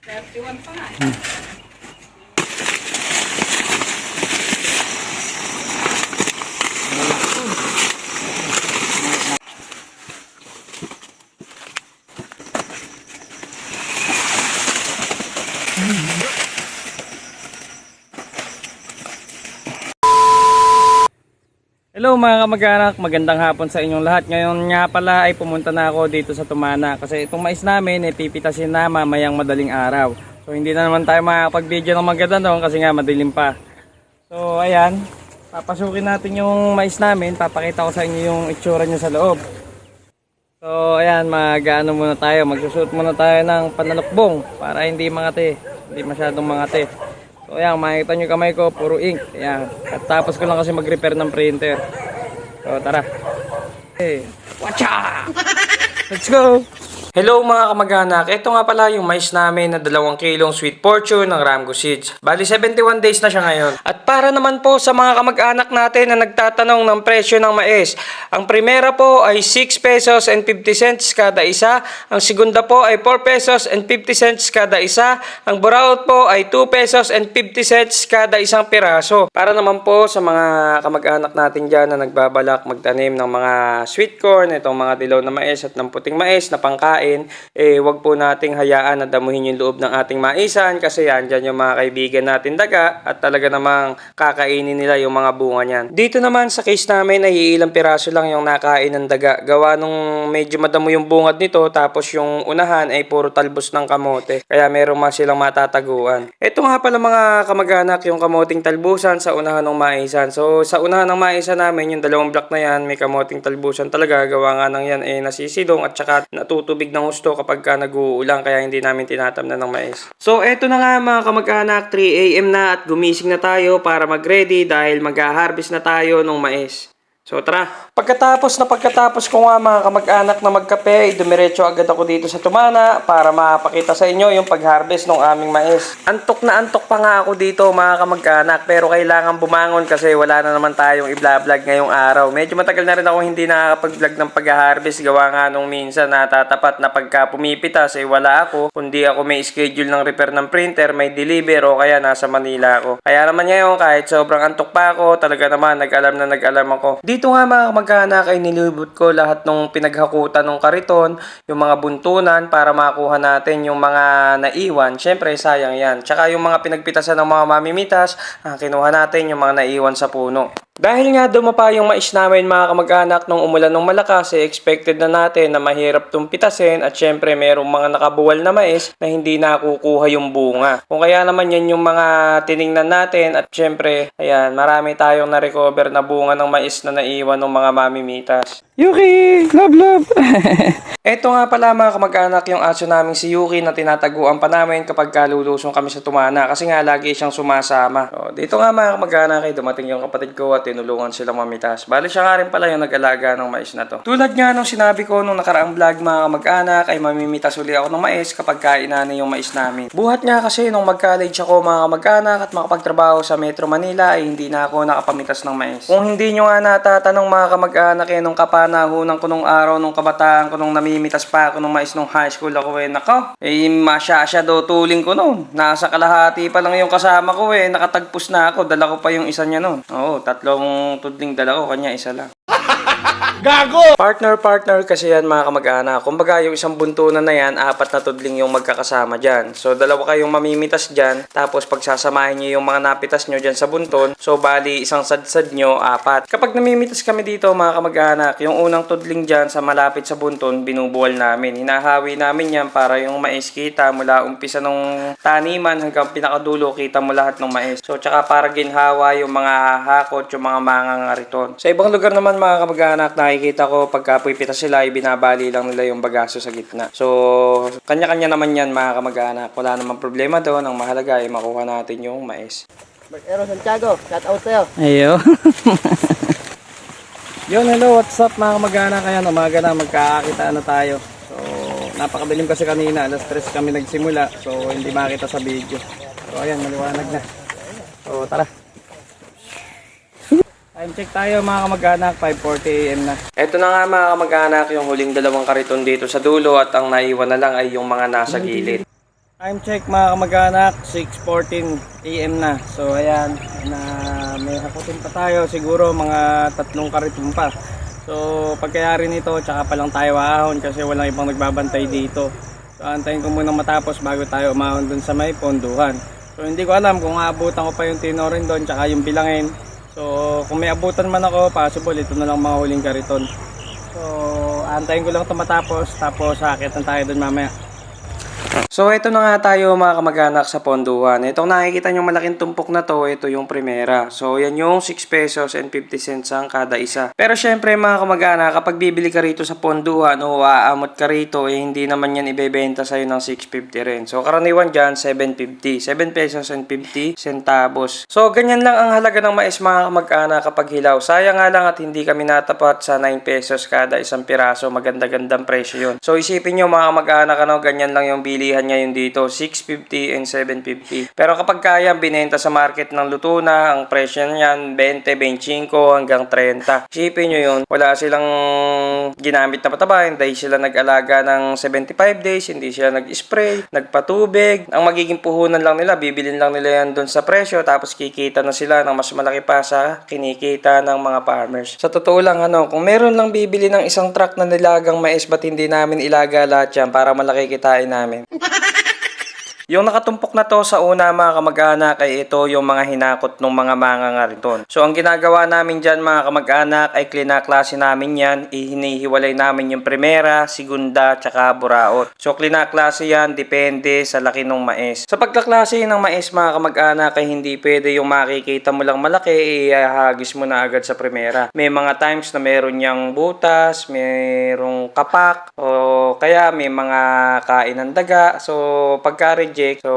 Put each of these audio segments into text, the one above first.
31 pa nga Hello mga kamag-anak, magandang hapon sa inyong lahat. Ngayon nga pala ay pumunta na ako dito sa Tumana kasi itong mais namin ay pipitasin na mamayang madaling araw. So hindi na naman tayo makakapag-video ng maganda doon kasi nga madilim pa. So ayan, papasukin natin yung mais namin, papakita ko sa inyo yung itsura niya sa loob. So ayan, mag-ano muna tayo, magsusot muna tayo ng panalokbong para hindi mangati, hindi masyadong mangati. So ayan, makikita nyo kamay ko, puro ink. Ayan. At tapos ko lang kasi mag-repair ng printer. So tara. Hey, watcha! Let's go! Hello mga kamag-anak, ito nga pala yung mais namin na dalawang kilong sweet fortune ng Ramgo Seeds. Bali 71 days na siya ngayon. At para naman po sa mga kamag-anak natin na nagtatanong ng presyo ng mais, ang primera po ay 6 pesos and 50 cents kada isa, ang segunda po ay 4 pesos and 50 cents kada isa, ang buraot po ay 2 pesos and 50 cents kada isang piraso. Para naman po sa mga kamag-anak natin dyan na nagbabalak magtanim ng mga sweet corn, itong mga dilaw na mais at ng puting mais na pangkain, eh wag po nating hayaan na damuhin yung loob ng ating maisan kasi yan dyan yung mga kaibigan natin daga at talaga namang kakainin nila yung mga bunga niyan. Dito naman sa case namin ay ilang piraso lang yung nakain ng daga. Gawa nung medyo madamo yung bungad nito tapos yung unahan ay puro talbos ng kamote. Kaya meron mas silang matataguan. Ito nga pala mga kamag-anak yung kamoting talbusan sa unahan ng maisan. So sa unahan ng maisan namin yung dalawang block na yan may kamoting talbusan talaga. Gawa nga ng yan eh nasisilong at saka natutubig ng gusto kapag ka nag-uulang kaya hindi namin tinatamnan ng mais. So eto na nga mga kamag-anak 3 am na at gumising na tayo para mag-ready dahil mag-harvest na tayo ng mais. So tara. Pagkatapos na pagkatapos ko nga mga kamag-anak na magkape, dumiretso agad ako dito sa Tumana para mapakita sa inyo yung pag-harvest ng aming mais. Antok na antok pa nga ako dito mga kamag-anak pero kailangan bumangon kasi wala na naman tayong i-vlog ngayong araw. Medyo matagal na rin ako hindi nakakapag-vlog ng pag-harvest gawa nga nung minsan natatapat na pagka pumipitas eh wala ako kundi ako may schedule ng repair ng printer, may deliver o kaya nasa Manila ako. Kaya naman ngayon kahit sobrang antok pa ako, talaga naman nag-alam na nag-alam ako. Dito nga mga kamag-anak ay nilibot ko lahat ng pinaghakutan ng kariton, yung mga buntunan para makuha natin yung mga naiwan. Syempre sayang yan. Tsaka yung mga pinagpitasan ng mga mamimitas, ah, kinuha natin yung mga naiwan sa puno. Dahil nga dumapa yung mais namin mga kamag-anak nung umulan ng malakas, eh, expected na natin na mahirap itong pitasin at syempre merong mga nakabuwal na mais na hindi nakukuha yung bunga. Kung kaya naman yan yung mga tiningnan natin at syempre, ayan, marami tayong na-recover na bunga ng mais na naiwan ng mga mamimitas. Yuki! Love, love! Ito nga pala mga kamag-anak yung aso namin si Yuki na tinataguan pa namin kapag kalulusong kami sa Tumana kasi nga lagi siyang sumasama. So, dito nga mga kamag-anak ay dumating yung kapatid ko at tinulungan silang mamitas. Bali siya nga rin pala yung nag-alaga ng mais na to. Tulad nga nung sinabi ko nung nakaraang vlog mga kamag-anak ay mamimitas uli ako ng mais kapag kainani yung mais namin. Buhat nga kasi nung mag-college ako mga kamag-anak at makapagtrabaho sa Metro Manila ay hindi na ako nakapamitas ng mais. Kung hindi nyo nga natatanong mga kamag-anak eh nung kapanahunan ko nung araw nung kabataan ko nung namimitas pa ako ng mais nung high school ako eh nako. Eh masya-sya do tuling ko noon. Nasa kalahati pa lang yung kasama ko eh nakatagpos na ako. Dala ko pa yung isa niya noon. Oo, tatlong tudling dala ko kanya isa lang. Gago! Partner, partner kasi yan mga kamag-anak. Kumbaga yung isang buntunan na yan, apat na tudling yung magkakasama dyan. So dalawa kayong mamimitas dyan, tapos pagsasamahin nyo yung mga napitas nyo dyan sa bunton, so bali isang sadsad nyo, apat. Kapag namimitas kami dito mga kamag-anak, yung unang tudling dyan sa malapit sa bunton, binubuwal namin. Hinahawi namin yan para yung mais kita mula umpisa ng taniman hanggang pinakadulo, kita mo lahat ng mais. So tsaka para ginhawa yung mga hakot, yung mga mangangariton. Sa ibang lugar naman mga kamag-anak, nakikita ko pagka pipita sila, ibinabali lang nila yung bagaso sa gitna. So, kanya-kanya naman yan mga kamag-anak. Wala namang problema doon. Ang mahalaga ay makuha natin yung mais. Mark Santiago, shout out sa'yo. Ayo. Yun, hello, what's up mga kamag-anak? Ayan, umaga na, magkakakita na tayo. So, napakadilim kasi kanina, alas 3 kami nagsimula. So, hindi makita sa video. So, ayan, maliwanag na. So, tara. Time check tayo mga kamag-anak, 5.40am na. Ito na nga mga kamag-anak, yung huling dalawang kariton dito sa dulo at ang naiwan na lang ay yung mga nasa gilid. Time check mga kamag-anak, 6.14 AM na. So ayan, na may hakutin pa tayo siguro mga tatlong kariton pa. So pagkayari nito, tsaka pa lang tayo ahon kasi walang ibang nagbabantay dito. So antayin ko muna matapos bago tayo umahon dun sa may ponduhan. So hindi ko alam kung aabutan ko pa yung tinorin doon tsaka yung bilangin. So kung may abutan man ako, possible ito na lang mga huling kariton. So antayin ko lang ito matapos tapos sakit na tayo dun mamaya. So ito na nga tayo mga kamag-anak sa ponduhan. Itong nakikita nyo malaking tumpok na to, ito yung primera. So yan yung 6 pesos and 50 cents ang kada isa. Pero syempre mga kamag-anak, kapag bibili ka rito sa ponduhan o aamot ka rito, eh hindi naman yan ibebenta sa'yo ng 650 rin. So karaniwan dyan, 750. 7 pesos and 50 centavos. So ganyan lang ang halaga ng mais mga kamag-anak kapag hilaw. Sayang nga lang at hindi kami natapat sa 9 pesos kada isang piraso. Maganda-gandang presyo yun. So isipin nyo mga kamag-anak, ano, ganyan lang yung bilihan ngayon dito, 650 and 750. Pero kapag kaya binenta sa market ng luto na, ang presyo niyan 20, 25 hanggang 30. Isipin nyo yun, wala silang ginamit na pataba, hindi sila nag-alaga ng 75 days, hindi sila nag-spray, nagpatubig. Ang magiging puhunan lang nila, bibilin lang nila yan doon sa presyo, tapos kikita na sila ng mas malaki pa sa kinikita ng mga farmers. Sa totoo lang, ano, kung meron lang bibili ng isang truck na nilagang mais, ba't hindi namin ilaga lahat yan para malaki kitain namin? Yung nakatumpok na to sa una mga kamag-anak ay ito yung mga hinakot ng mga mangangariton. So ang ginagawa namin dyan mga kamag-anak ay klinaklase namin yan. Ihinihiwalay namin yung primera, segunda, tsaka buraot. So klinaklase yan depende sa laki ng mais. Sa pagkaklase ng mais mga kamag-anak ay hindi pwede yung makikita mo lang malaki, ihahagis mo na agad sa primera. May mga times na meron niyang butas, merong kapak, o kaya may mga kain ng daga. So pagka-reject, so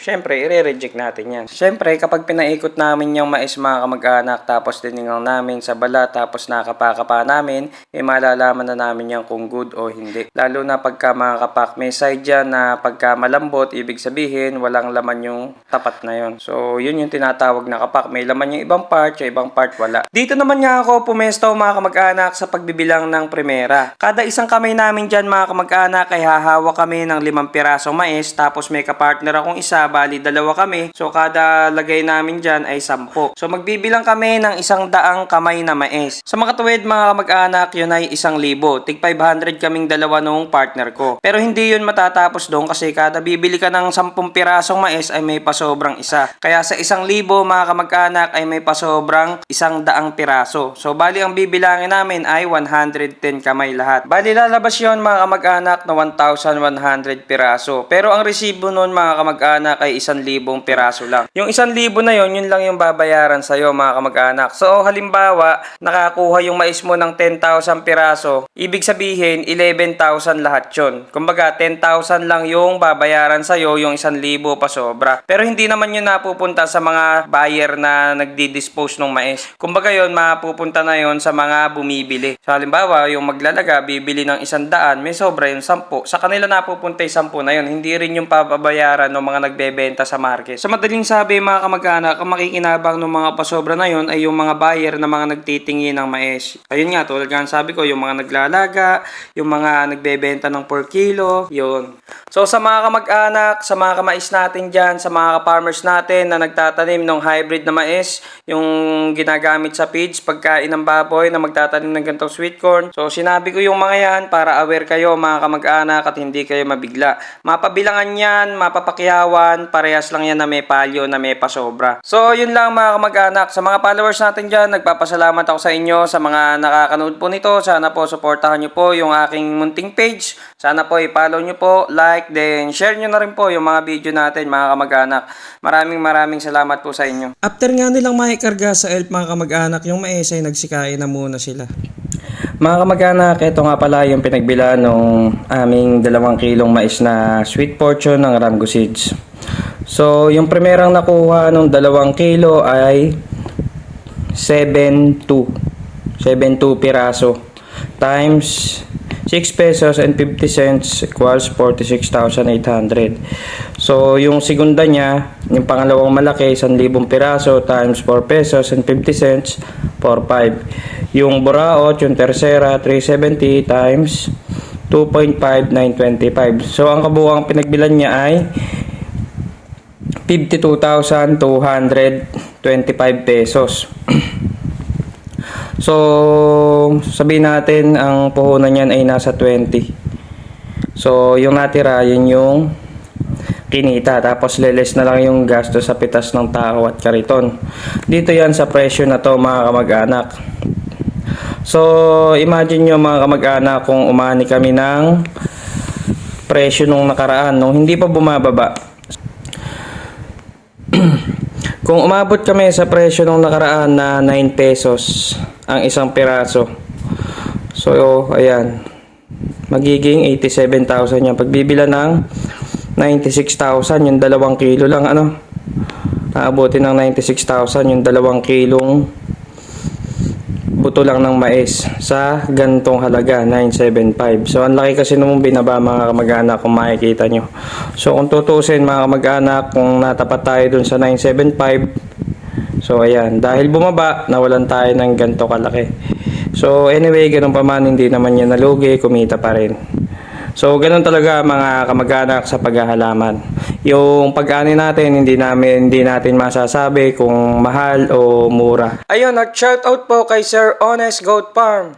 syempre i-reject natin yan. Syempre kapag pinaikot namin yung mais mga kamag-anak tapos tiningnan namin sa balat tapos nakapakapa namin, eh malalaman na namin yan kung good o hindi. Lalo na pagka mga kapak may side dyan na pagka malambot, ibig sabihin walang laman yung tapat na yon. So yun yung tinatawag na kapak. May laman yung ibang part, yung ibang part wala. Dito naman nga ako pumesto mga kamag-anak sa pagbibilang ng primera. Kada isang kamay namin dyan mga kamag-anak ay hahawa kami ng limang pirasong mais tapos may kapartner akong isa, bali dalawa kami. So kada lagay namin dyan ay sampo. So magbibilang kami ng isang daang kamay na mais. Sa makatuwid mga kamag-anak yun ay isang libo. Tig 500 kaming dalawa nung partner ko. Pero hindi yun matatapos doon kasi kada bibili ka ng 10 pirasong mais ay may pasobrang isa. Kaya sa isang libo mga kamag-anak ay may pasobrang isang daang piraso. So bali ang bibilangin namin ay 110 kamay lahat. Bali lalabas yon mga kamag-anak na 1,100 piraso. Pero ang resibo nun mga kamag-anak ay 1,000 piraso lang. Yung 1,000 na yon yun lang yung babayaran sa'yo mga kamag-anak. So halimbawa, nakakuha yung mais mo ng 10,000 piraso, ibig sabihin 11,000 lahat yon. Kumbaga 10,000 lang yung babayaran sa'yo, yung 1,000 pa sobra. Pero hindi naman yun napupunta sa mga buyer na nagdi-dispose ng mais. Kumbaga yun, mapupunta na yon sa mga bumibili. So halimbawa, yung maglalaga, bibili ng isang daan, may sobra yung 10. Sa kanila napupunta yung 10 na yun. Hindi rin yung pababayaran ng mga nagbebenta sa market. Sa madaling sabi mga kamag-anak, ang makikinabang ng mga pasobra na yon ay yung mga buyer na mga nagtitingin ng mais. Ayun nga, tulad nga ng sabi ko, yung mga naglalaga, yung mga nagbebenta ng per kilo, yun. So sa mga kamag-anak, sa mga kamais natin dyan, sa mga farmers natin na nagtatanim ng hybrid na mais, yung ginagamit sa feeds, pagkain ng baboy na magtatanim ng gantong sweet corn. So sinabi ko yung mga yan para aware kayo mga kamag-anak at hindi kayo mabigla. Mapabilangan yan, mapapakyawan, parehas lang yan na may palyo, na may pasobra. So yun lang mga kamag-anak. Sa mga followers natin dyan, nagpapasalamat ako sa inyo sa mga nakakanood po nito. Sana po supportahan nyo po yung aking munting page. Sana po i-follow nyo po, like, then share nyo na rin po yung mga video natin mga kamag-anak. Maraming maraming salamat po sa inyo. After nga nilang maikarga sa ELF mga kamag-anak, yung mais ay nagsikain na muna sila. Mga kamag-anak, ito nga pala yung pinagbila nung aming dalawang kilong mais na sweet fortune ng Ramgo Seeds. So, yung primerang nakuha nung dalawang kilo ay 7.2. 7.2 piraso times 6 pesos and 50 cents equals 46,800. So, yung segunda niya, yung pangalawang malaki, 1,000 piraso times 4 pesos and 50 cents, 4.5. Yung buraot, yung tersera, 370 times 2.5925. So, ang kabuuang pinagbilan niya ay 52,225 pesos. so, sabihin natin ang puhunan niyan ay nasa 20. So, yung natira, yun yung kinita. Tapos, leles na lang yung gasto sa pitas ng tao at kariton. Dito yan sa presyo na to mga kamag-anak. So, imagine nyo mga kamag-anak kung umani kami ng presyo nung nakaraan, nung hindi pa bumababa. kung umabot kami sa presyo nung nakaraan na 9 pesos ang isang piraso. So, ayan. Magiging 87,000 yan. Pagbibila ng 96,000, yung dalawang kilo lang, ano? Aabutin ng 96,000, yung dalawang kilong buto lang ng mais sa gantong halaga 975 so ang laki kasi nung binaba mga kamag-anak kung makikita nyo. So kung tutusin mga kamag-anak kung natapat tayo dun sa 975 so ayan. Dahil bumaba nawalan tayo ng ganto kalaki. So anyway ganun pa man hindi naman yan nalugi kumita pa rin. So, ganun talaga mga kamag-anak sa paghahalaman. Yung pag-ani natin, hindi namin hindi natin masasabi kung mahal o mura. Ayun, at shout out po kay Sir Honest Goat Farm.